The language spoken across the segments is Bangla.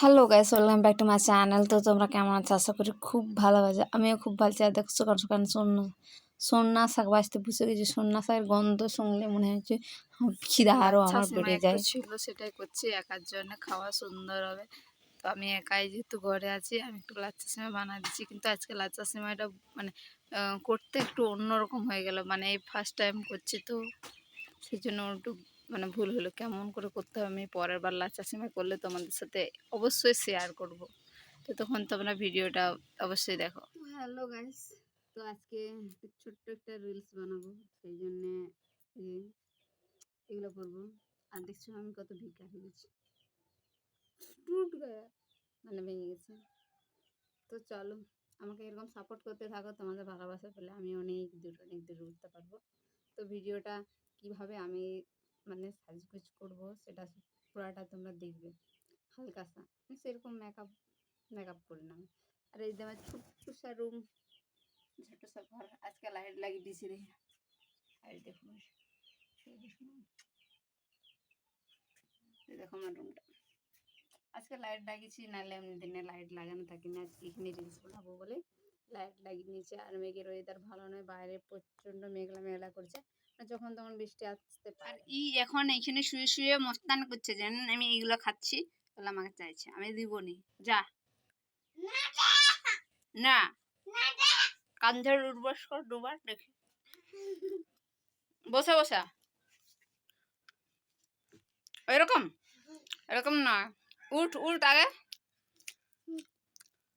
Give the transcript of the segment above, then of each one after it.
Hello guys welcome back to my channel তো তোমরা কেমন আছো? আশা করি খুব ভালো আছে। আমিও খুব ভালো আছি। আর দেখো সকাল সকাল সন্না সন্না শাক বাঁচতে বসে গেছি। সন্না শাকের গন্ধ শুনলে মনে হচ্ছে খিদা আরও আমার বেড়ে যায়। ছিল সেটাই করছি। একার জন্য খাওয়া সুন্দর হবে। তো আমি একাই যেহেতু ঘরে আছি আমি একটু লাচ্চা সিমা বানিয়ে দিচ্ছি। কিন্তু আজকে লাচ্চা সিমাইটা মানে করতে একটু অন্যরকম হয়ে গেল। মানে এই ফার্স্ট টাইম করছি তো সেই জন্য একটু মানে ভুল হলো, কেমন করে করতে হবে? আমি পরের বার লাচ্চা সিমাই করলে তোমাদের সাথে অবশ্যই শেয়ার করব। তো তখন তোমরা ভিডিওটা অবশ্যই দেখো। হ্যালো গাইস তো আজকে ছোট্ট একটা রিলস বানাবো, সেই জন্যে এগুলো করব। আর দেখছ আমি কত ভিক্ষা হয়ে গেছি মানে ভেঙে গেছে। তো চলো, আমাকে এরকম সাপোর্ট করতে থাকো, তোমাদের ভালোবাসা পেলে আমি অনেক দূর অনেক দূর উঠতে পারব। তো ভিডিওটা কীভাবে আমি মানে সাজগুজ করব, সেটা পুরাটা তোমরা দেখবে। হালকা সা সেরকম মেকআপ মেকআপ করি না আর এই যে ছোট্ট সা রুম ছোট্ট সা ঘর, আজকে লাইট লাগিয়ে দিয়েছি রে। আর দেখুন দেখো আমার রুমটা আজকে লাইট লাগিয়েছি, নাহলে এমনি দিনে লাইট লাগানো থাকে না আজকে এখানে রিলস বানাবো বলে। লাইট লাগিয়ে নিয়েছি, আর মেঘের ওয়েদার ভালো নয়, বাইরে প্রচণ্ড মেঘলা মেঘলা করছে। যখন তখন বৃষ্টি আসতে পারে। আর ই এখন এখানে শুয়ে শুয়ে মস্তান করছে জানেন? আমি এইগুলো খাচ্ছি। বলে আমাকে চাইছে আমি দিবনি। যা। না। কান্ধের উর্বস কর দুবার দেখি। বসে বসা। এরকম? এরকম না। উঠ উঠ আগে।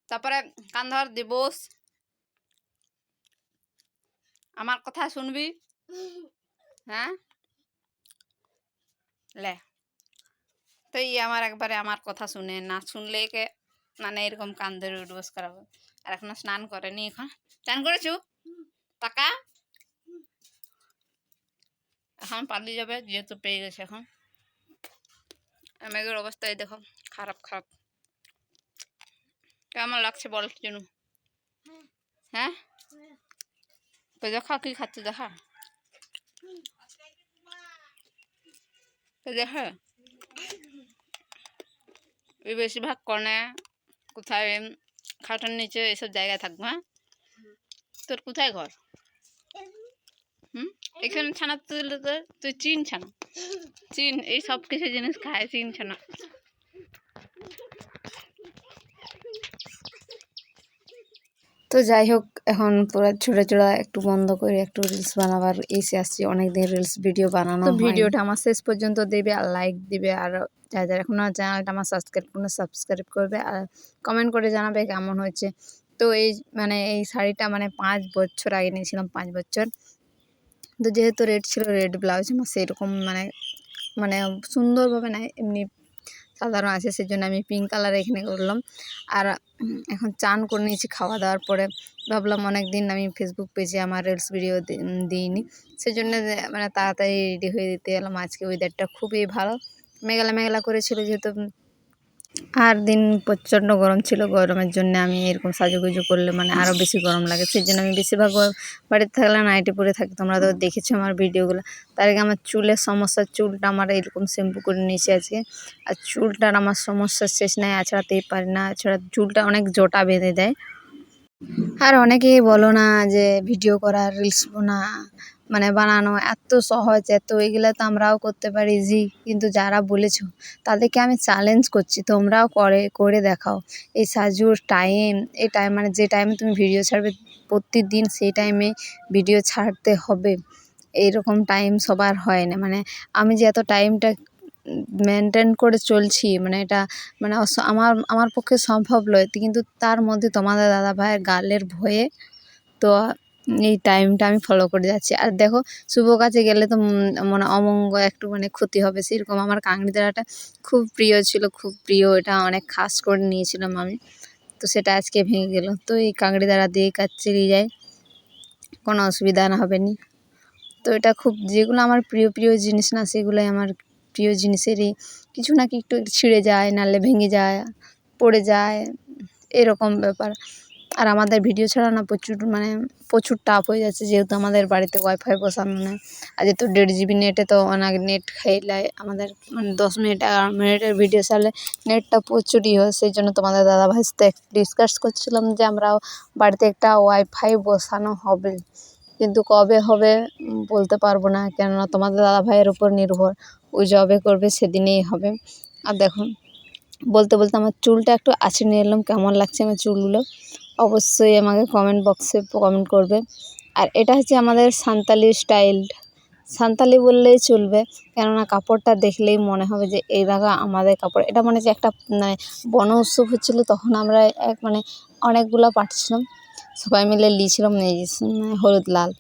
তারপরে কান ধর দিবস। আমার কথা শুনবি। হ্যাঁ? লে। তো এই আমার একবারে আমার কথা শুনে না শুনলে কে মানে এরকম কান উঠবস করাবো আর এখনও স্নান করেনি এখন। স্নান করেছু? টাকা এখন পালিয়ে যাবে, যেহেতু পেয়ে গেছে এখন। মেঘের অবস্থা এই দেখো, খারাপ খারাপ। কেমন লাগছে বল জন্য হ্যাঁ? তো দেখা কি খাচ্ছে দেখা। দেখা ওই বেশিরভাগ কনে কোথায় খাটার নিচে এসব জায়গায় থাকব হ্যাঁ? তোর কোথায় ঘর? হুম? এখানে ছানা তুলে তো তুই চিন ছানা। চিন, এই সব কিছু জিনিস খায় চিন ছানা। তো যাই হোক এখন পুরো ছোটো ছোটো একটু বন্ধ করে একটু রিলস বানাবার এসে আসছি। অনেকদিন রিলস ভিডিও বানানো ভিডিওটা আমার শেষ পর্যন্ত দেবে আর লাইক দিবে। আর যারা যারা এখনও চ্যানেলটা আমার সাবস্ক্রাইব করুন সাবস্ক্রাইব করবে আর কমেন্ট করে জানাবে কেমন হয়েছে। তো এই মানে এই শাড়িটা মানে পাঁচ বছর আগে নিয়েছিলাম পাঁচ বছর। তো যেহেতু রেড ছিল রেড ব্লাউজ আমার সেরকম মানে মানে সুন্দরভাবে না এমনি সাধারণ আছে সেই জন্য আমি পিঙ্ক কালার এখানে করলাম। আর এখন চান করে নিয়েছি খাওয়া দাওয়ার পরে। ভাবলাম অনেক দিন আমি ফেসবুক পেজে আমার রিলস ভিডিও দিইনি। সেই জন্য মানে তাড়াতাড়ি রেডি হয়ে দিতে গেলাম আজকে ওয়েদারটা খুবই ভালো। মেঘলা মেঘলা করেছিল যেহেতু আর দিন প্রচণ্ড গরম ছিল, গরমের জন্য আমি এরকম সাজুগুজু করলে মানে আরও বেশি গরম লাগে। সেই জন্য আমি বেশিরভাগ বাড়িতে থাকলে নাইটি পরে থাকি। তোমরা তো দেখেছ আমার ভিডিওগুলো তার আগে আমার চুলের সমস্যা, চুলটা আমার এরকম শ্যাম্পু করে নিয়েছি আজকে। আর চুলটার আমার সমস্যা শেষ নাই আছড়াতেই পারি না। আছড়া চুলটা অনেক জোটা বেঁধে দেয়। আর অনেকেই বলো না যে ভিডিও করা রিলস বানা মানে বানানো এত সহজ, এত এগুলো তো আমরাও করতে পারি, জি। কিন্তু যারা বলেছ, তাদেরকে আমি চ্যালেঞ্জ করছি, তোমরাও করে করে দেখাও। এই সাজুর টাইম এই টাইম মানে যে টাইমে তুমি ভিডিও ছাড়বে, প্রতিদিন সেই টাইমে ভিডিও ছাড়তে হবে। এইরকম টাইম সবার হয় না। মানে আমি যে এত টাইমটা মেনটেন করে চলছি মানে এটা মানে আমার আমার পক্ষে সম্ভব নয়। কিন্তু তার মধ্যে তোমাদের দাদা ভাইয়ের গালের ভয়ে তো এই টাইমটা আমি ফলো করে যাচ্ছি। আর দেখো শুভ কাছে গেলে তো মানে অমঙ্গ একটু মানে ক্ষতি হবে, সেরকম আমার কাংড়ি দাঁড়াটা খুব প্রিয় ছিল, খুব প্রিয়, এটা অনেক খাস করে নিয়েছিলাম আমি। তো সেটা আজকে ভেঙে গেল। তো এই কাংড়ি দাঁড়া দিয়ে কাজ চালিয়ে যায় কোনো অসুবিধা না হবে নি। তো এটা খুব, যেগুলো আমার প্রিয় প্রিয় জিনিস না, সেগুলোই আমার প্রিয় জিনিসেরই। কিছু না কি একটু ছিঁড়ে যায়, নাহলে ভেঙে যায়, পড়ে যায়, এরকম ব্যাপার। আর আমাদের ভিডিও ছাড়া না প্রচুর মানে প্রচুর টাফ হয়ে যাচ্ছে, যেহেতু আমাদের বাড়িতে ওয়াইফাই বসানো নেই। আর যেহেতু দেড় জিবি নেটে তো অনেক নেট খাইলায় আমাদের মানে দশ মিনিট, এগারো মিনিটের ভিডিও ছাড়লে নেটটা প্রচুরই হয়। সেই জন্য তোমাদের দাদাভাইয়ের সাথে ডিসকাস করছিলাম যে আমরাও বাড়িতে একটা ওয়াইফাই বসানো হবে। কিন্তু কবে হবে বলতে পারব না, কেননা তোমাদের দাদাভাইয়ের উপর নির্ভর। ও যবে করবে সেদিনেই হবে। আর দেখুন বলতে বলতে আমার চুলটা একটু আঁচড়ে নিয়ে এলাম, কেমন লাগছে আমার চুলগুলো? অবশ্যই আমাকে কমেন্ট বক্সে কমেন্ট করবে। আর এটা হচ্ছে আমাদের সান্তালি স্টাইল সান্তালি বললেই চলবে, কেননা কাপড়টা দেখলেই মনে হবে যে এই জায়গা আমাদের কাপড়। এটা মনে হচ্ছে একটা মানে বন উৎসব হচ্ছিল তখন আমরা এক মানে অনেকগুলো পাঠিয়েছিলাম সবাই মিলে নিয়েছিলাম এই হলুদ, লাল।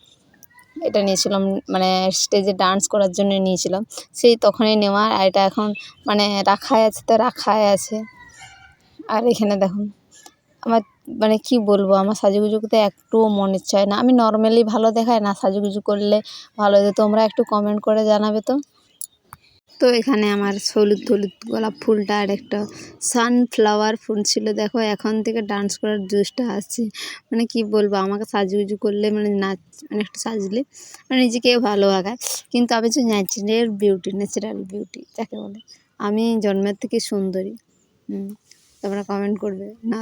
এটা নিয়েছিলাম মানে স্টেজে ডান্স করার জন্য নিয়েছিলাম। সেই তখনই নেওয়া, আর এটা এখন মানে রাখাই আছে তো রাখাই আছে। আর এখানে দেখুন আমার মানে কি বলব, আমার সাজুগুজু করতে একটুও মন হয় না। আমি নর্মালি ভালো দেখাই না, সাজুগুজু করলে ভালো হতো তোমরা একটু কমেন্ট করে জানাবে তো। তো এখানে আমার হলুদ হলুদ গোলাপ ফুলটা আর একটা সানফ্লাওয়ার ফুল ছিল। দেখো, এখন থেকে ডান্স করার জুসটা আসছে। মানে কি বলব, আমাকে সাজুগুজু করলে মানে নাচ মানে একটু সাজলে মানে নিজেকে ভালো লাগায় কিন্তু আমি যে ন্যাচারাল বিউটি ন্যাচারাল বিউটি যাকে বলে, আমি জন্মের থেকে সুন্দরী। তোমরা কমেন্ট করবে, না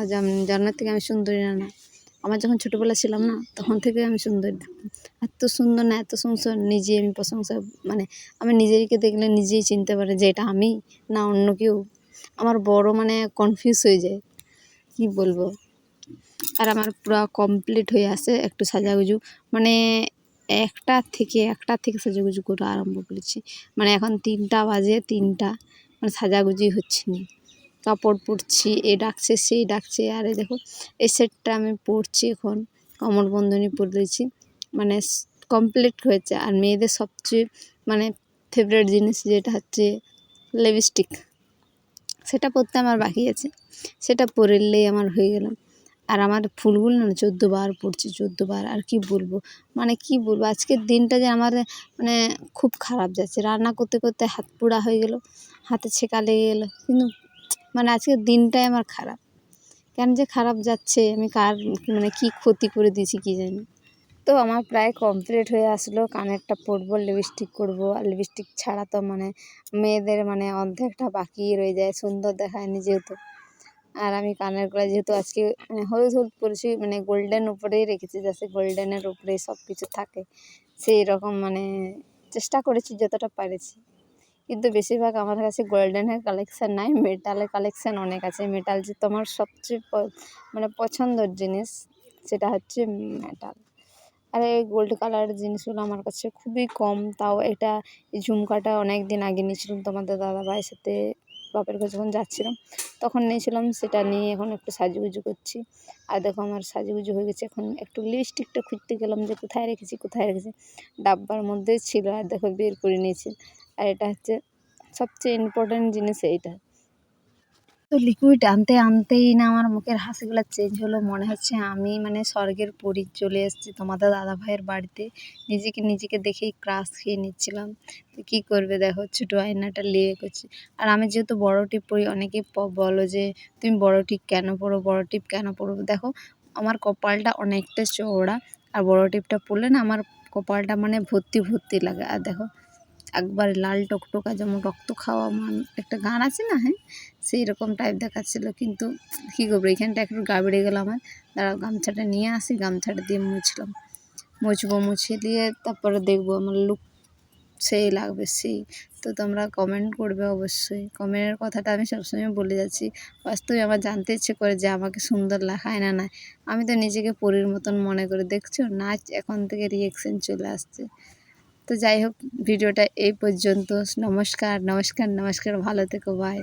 জন্মের থেকে আমি সুন্দরী না না। আমার যখন ছোটোবেলা ছিলাম না, তখন থেকে আমি সুন্দরী থাকতাম। এত সুন্দর না, এত সুন্দর নিজে আমি প্রশংসা মানে আমি নিজেকে দেখলে নিজেই চিনতে পারি যে এটা আমি, না অন্য কেউ। আমার বড় মানে কনফিউজ হয়ে যায়, কি বলব? আর আমার পুরো কমপ্লিট হয়ে আসে একটু সাজাগুজু। মানে একটা থেকে একটা থেকে সাজাগুজু করা আরম্ভ করেছি। মানে এখন তিনটা বাজে, তিনটা মানে সাজাগুজি হচ্ছে না। কাপড় পরছি, এ ডাকছে, সেই ডাকছে, আর এই দেখো এই সেটটা আমি পরছি এখন কমর বন্ধনী পরেছি মানে কমপ্লিট হয়েছে, আর মেয়েদের সবচেয়ে মানে ফেভারিট জিনিস যেটা হচ্ছে লিপস্টিক সেটা পরতে আমার বাকি আছে, সেটা পরলেই আমার হয়ে গেলাম আর আমার ফুলগুলো না চোদ্দ বার পড়ছি চোদ্দ বার, আর কি বলব মানে কি বলব, আজকের দিনটা যে আমার মানে খুব খারাপ যাচ্ছে, রান্না করতে করতে হাত পোড়া হয়ে গেল, হাতে ছেঁকা লেগে গেলো, কিন্তু মানে আজকের দিনটাই আমার খারাপ। কেন যে খারাপ যাচ্ছে, আমি কার মানে কি ক্ষতি করে দিয়েছি কি জানি। তো আমার প্রায় কমপ্লিট হয়ে আসলো কানেরটা পরবো লিপস্টিক করব। আর লিপস্টিক ছাড়া তো মানে মেয়েদের মানে অর্ধেকটা বাকি রয়ে যায়, সুন্দর দেখায়নি যেহেতু। আর আমি কানের গলা যেহেতু আজকে মানে হলুদ হলুদ পরেছি মানে গোল্ডেন উপরেই রেখেছি, যাতে গোল্ডেনের উপরেই সব কিছু থাকে। সেই রকম মানে চেষ্টা করেছি যতটা পেরেছি। কিন্তু বেশিরভাগ আমার কাছে গোল্ডেনের কালেকশান নাই মেটালের কালেকশান অনেক আছে। মেটাল যে তোমার সবচেয়ে মানে পছন্দর জিনিস, সেটা হচ্ছে মেটাল আর এই গোল্ড কালারের জিনিসগুলো আমার কাছে খুবই কম, তাও এটা এই ঝুমকাটা অনেক দিন আগে নিয়েছিলাম তোমাদের দাদা ভাইয়ের সাথে, বাপের কাছে যখন যাচ্ছিলাম, তখন নিয়েছিলাম, সেটা নিয়ে এখন একটু সাজুগুজু করছি। আর দেখো আমার সাজুগুজু হয়ে গেছে, এখন একটু লিপস্টিকটা খুঁজতে গেলাম যে কোথায় রেখেছি কোথায় রেখেছি। ডাব্বার মধ্যে ছিল, আর দেখো বের করে নিয়েছি। আর এটা হচ্ছে সবচেয়ে ইম্পর্ট্যান্ট জিনিস এইটা। তো লিকুইড আনতে আনতেই না আমার মুখের হাসিগুলো চেঞ্জ হলো। মনে হচ্ছে আমি মানে স্বর্গের পরী চলে এসেছি তোমাদের দাদা ভাইয়ের বাড়িতে। নিজেকে নিজেকে দেখেই ক্রাশ খেয়ে নিচ্ছিলাম। তো কী করবে দেখো, ছোটো আয়নাটা লিয়ে করছি আর আমি যেহেতু বড় টিপ পরি অনেকেই প- বলো যে, তুমি বড় টিপ কেন পরো বড় টিপ কেন পরো দেখো, আমার কপালটা অনেকটা চওড়া। আর বড় টিপটা পরলে না আমার কপালটা মানে ভর্তি ভর্তি লাগে। আর দেখো একবার লাল টকটকা যেমন রক্ত খাওয়া মান একটা গান আছে না হ্যাঁ? সেই রকম টাইপ দেখাচ্ছিল। কিন্তু কী করব এখানটা একটু গা বেড়ে গেলো আমার। দাঁড়াও, গামছাটা নিয়ে আসি, গামছাটা দিয়ে মুছলাম। মুছবো, মুছে দিয়ে তারপরে দেখব আমার লুক সেই লাগবে, সেই। তো তোমরা কমেন্ট করবে অবশ্যই। কমেন্টের কথাটা আমি সবসময় বলে যাচ্ছি। বাস্তবে আমার জানতে ইচ্ছে করে যে আমাকে সুন্দর লাগায় না না। আমি তো নিজেকে পরীর মতন মনে করে। দেখছ, নাচ এখন থেকে রিয়েকশন চলে আসছে। তো যাই হোক ভিডিওটা এই পর্যন্ত। নমস্কার নমস্কার নমস্কার। ভালো থেকো বাই